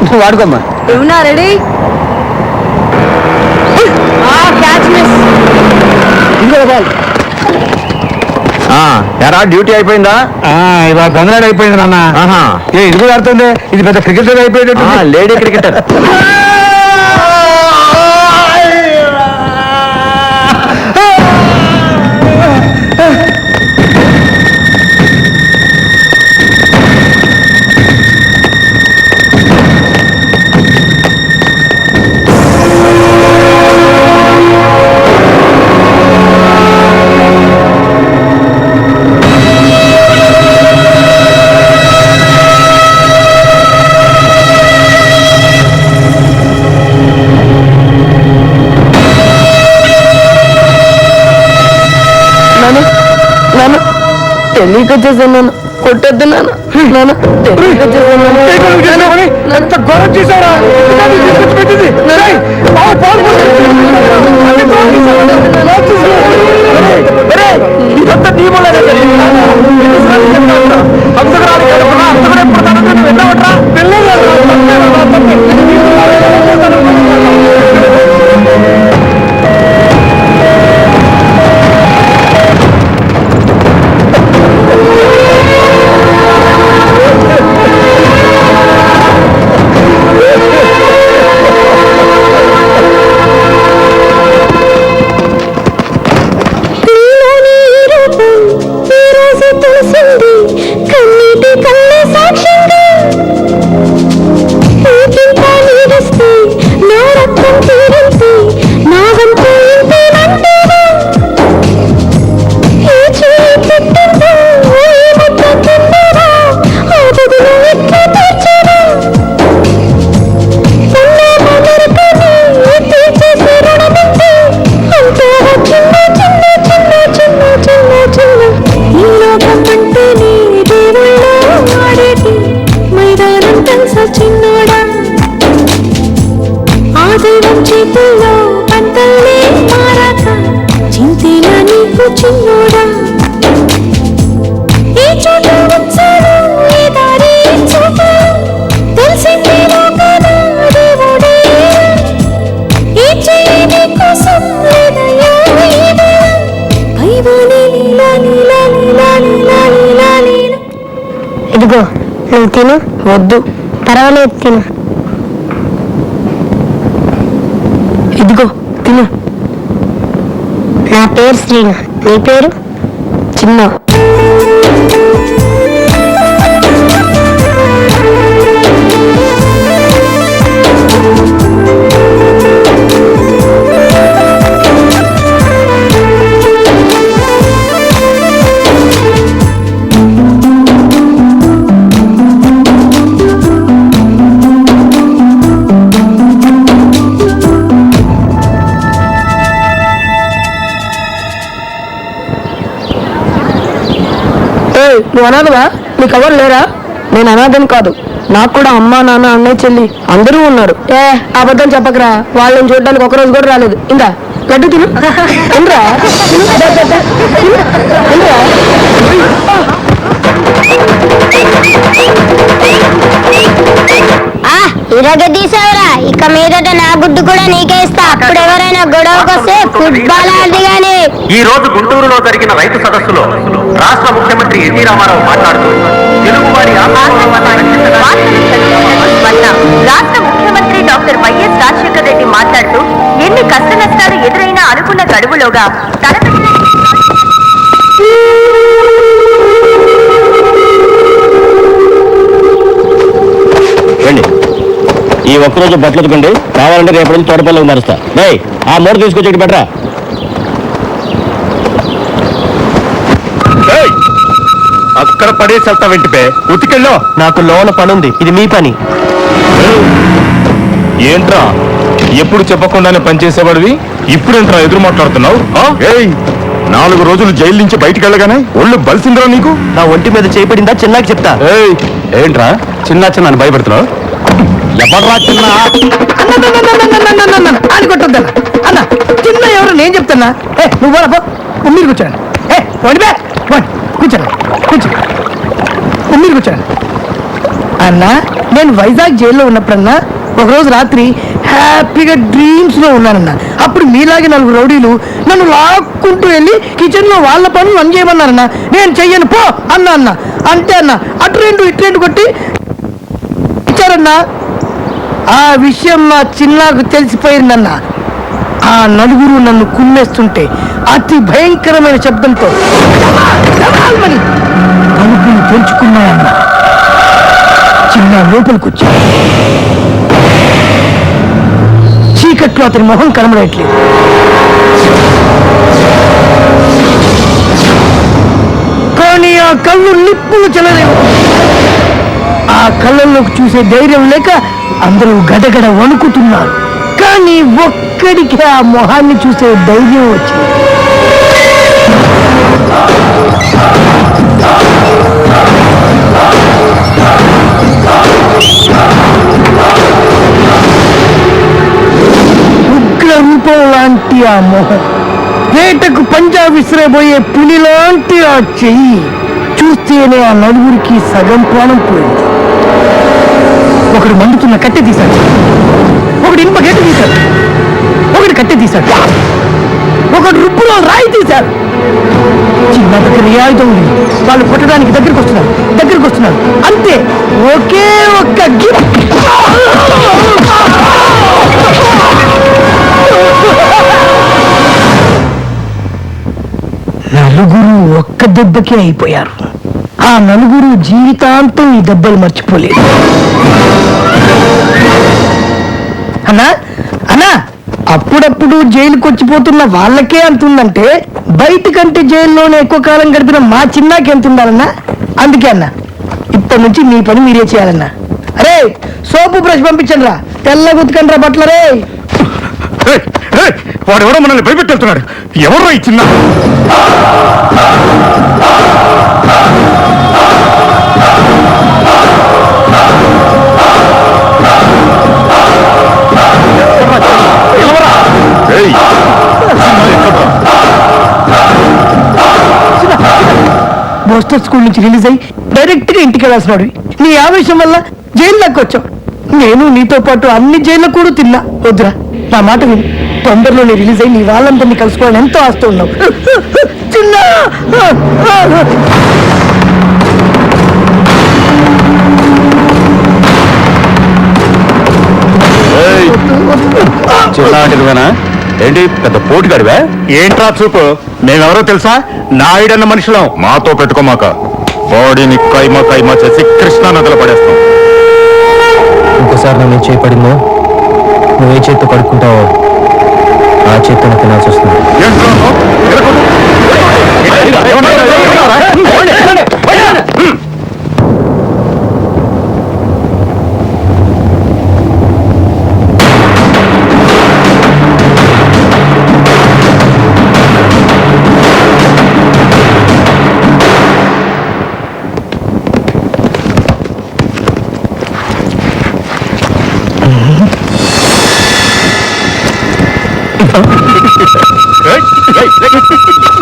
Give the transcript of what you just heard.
నువ్వు వాడుకోమ్మా. ఏమన్నా రెడీ? ఎరా డ్యూటీ అయిపోయిందా? ఇలా తొందరగా అయిపోయింది నాన్న. ఆహా. ఏ ఇది కూడా ఆడుతుంది? ఇది పెద్ద క్రికెట్ అయిపోయేటట్టు లేడీ క్రికెటర్ తెలియక వచ్చేసాను నాన్న. కొట్టొద్దు నాన్న. వచ్చేసాను. ఎంత ఘోరం చేశారా పెట్టింది? నువ్వు తిను. వద్దు. పర్వాలేదు తిను. ఇదిగో తిను. నా పేరు శ్రీను. నీ పేరు? చిన్న. నువ్వు అనాథవా నీకు ఎవరు లేరా? నేను అనాథని కాదు. నాకు కూడా అమ్మ నాన్న అన్నయ్య చెల్లి అందరూ ఉన్నారు. ఏ అబద్ధం చెప్పకరా? వాళ్ళని చూడడానికి ఒక రోజు కూడా రాలేదు. ఇందా? లడ్డు తిను. తినరా? తిను. ఇక మీదట నా గుడ్డు కూడా నీకే ఇస్తా. అప్పుడు ఎవరైనా గొడవకొస్తే ఈ రోజు గుంటూరులో జరిగిన రైతు సదస్సులో రాష్ట్ర ముఖ్యమంత్రి ఎన్టీ రామారావు మాట్లాడుతూ తెలుగు వారి రాష్ట్ర ముఖ్యమంత్రి డాక్టర్ వైఎస్ రాజశేఖర రెడ్డి మాట్లాడుతూ ఎన్ని కష్ట నష్టాలు ఎదురైనా అనుకున్న గడువులోగా తలపెట్టిన ఒక్కరోజు బట్టలు ఉతకండి. కావాలంటే రేపటి నుంచి తోటపల్లికి మారుస్తా. డేయ్ ఆ మూడ తీసుకొచ్చి ఇటు పెట్టరా. అక్కడ పడేసి వెళ్తా వెంటిపే ఉతికెళ్ళో. నాకు లోన పని ఉంది ఇది మీ పని. ఏంట్రా? ఎప్పుడు చెప్పకుండానే పనిచేసేవాడివి ఇప్పుడేంట్రా ఎదురు మాట్లాడుతున్నావు? నాలుగు రోజులు జైలు నుంచి బయటికి వెళ్ళగానే ఒళ్ళు బలిసిందిరా నీకు? నా ఒంటి మీద చేపడిందా చిన్నాకి చెప్తా. ఏయ్ ఏంట్రా? చిన్న చిన్న భయపెడుతున్నావు? ఎవర్రా చిన్న అని అన్న చిన్న ఎవరు నేను చెప్తున్నా ఏ నువ్వు పోరా పో మీరు కూర్చోండి ఏ పోండి బే కూర్చోండి కూర్చో మీరు కూర్చోండి అన్న నేను వైజాగ్ జైల్లో ఉన్నప్పుడన్నా ఒకరోజు రాత్రి హ్యాపీగా డ్రీమ్స్లో ఉన్నానన్న అప్పుడు మీలాగే నలుగురు రౌడీలు నన్ను లాక్కుంటూ వెళ్ళి కిచెన్లో వాళ్ళ పనులు నన్ను చేయమన్నారన్న నేను చెయ్యను పో అన్న అన్న అంతే అన్న అటు రెండు ఇటు రెండు కొట్టి ఇచ్చారన్నా ఆ విషయం మా చిన్నాకు తెలిసిపోయిందన్న. ఆ నలుగురు నన్ను కుమ్మేస్తుంటే అతి భయంకరమైన శబ్దంతో తలుపులు తెరుచుకున్నాయన్న చిన్న లోపలికొచ్చా చీకట్లో అతని మొహం కనబడట్లేదు. కానీ ఆ కళ్ళు నిప్పులు చెలలేవు కళ్ళల్లోకి చూసే ధైర్యం లేక అందరూ గడగడ వణుకుతున్నారు. కానీ ఒక్కడికి ఆ మొహాన్ని చూసే ధైర్యం వచ్చింది. ఉగ్ర రూపం లాంటి ఆ మొహం. వేటకు పంజా విసిరబోయే పులి లాంటి ఆ చెయ్యి చూస్తేనే ఆ నలుగురికి సగం ప్రాణం పోయింది. ఒకడు మండుతున్న కట్టె తీశాడు. ఒకడు ఇనుప గేటు తీశాడు. ఒకడు కట్టె తీశాడు. ఒకడు రుబ్బులో రాయి తీశాడు. చిన్న దగ్గర ఏ ఆయుధం ఉంది వాళ్ళు కొట్టడానికి దగ్గరికి వస్తున్నారు. దగ్గరికి వస్తున్నారు. అంతే. ఒకే ఒక్క గి- నలుగురు ఒక్క దెబ్బకే అయిపోయారు. ఆ నలుగురు జీవితాంతం ఈ దెబ్బలు మర్చిపోలేదు. అన్నా అన్నా అప్పుడప్పుడు జైలుకి వచ్చిపోతున్న వాళ్ళకే అంతుందంటే బయట కంటే జైల్లోనే ఎక్కువ కాలం గడిపిన మా చిన్నాకి ఎంత ఉండాలన్నా? అందుకే అన్న ఇప్పటి నుంచి మీ పని మీరే చేయాలన్నా. అరే సోపు బ్రష్ పంపించండి రా తెల్ల గుతుకండి రా బట్టలు వాడెవడో మనల్ని భయపెట్టెళ్తున్నాడు. ఎవరో ఈ చిన్న? ఏయ్, స్కూల్ నుంచి రిలీజ్ అయ్యి డైరెక్ట్గా ఇంటికి వెళ్ళాల్సినాడు నీ ఆవేశం వల్ల జైల్లోకి వచ్చావు. నేను నీతో పాటు అన్ని జైల్లో కూడా తిన్నా. వద్దురా. నా మాట విని. తొందరలోనే రిలీజ్ అయ్యి నీ వాళ్ళందరినీ కలుసుకోవాలని ఎంతో ఆస్తూ ఉన్నావు. చిన్న! ఏంటి? పెద్ద పోటుగాడివే? ఏంట్రా చూపు? మేమెవరో తెలుసా? నాయుడన్న మనుషులం. మాతో పెట్టుకోమాక. బాడీని కైమా కైమా చేసి కృష్ణా నదిలో పడేస్తాం. ఇంకోసారి నన్ను చేపడిందో నువ్వే చేత్తో కడుక్కుంటావో ఆ చేత్తో తినాల్సి వస్తుంది. ఏయ్, ఏయ్, ఏయ్.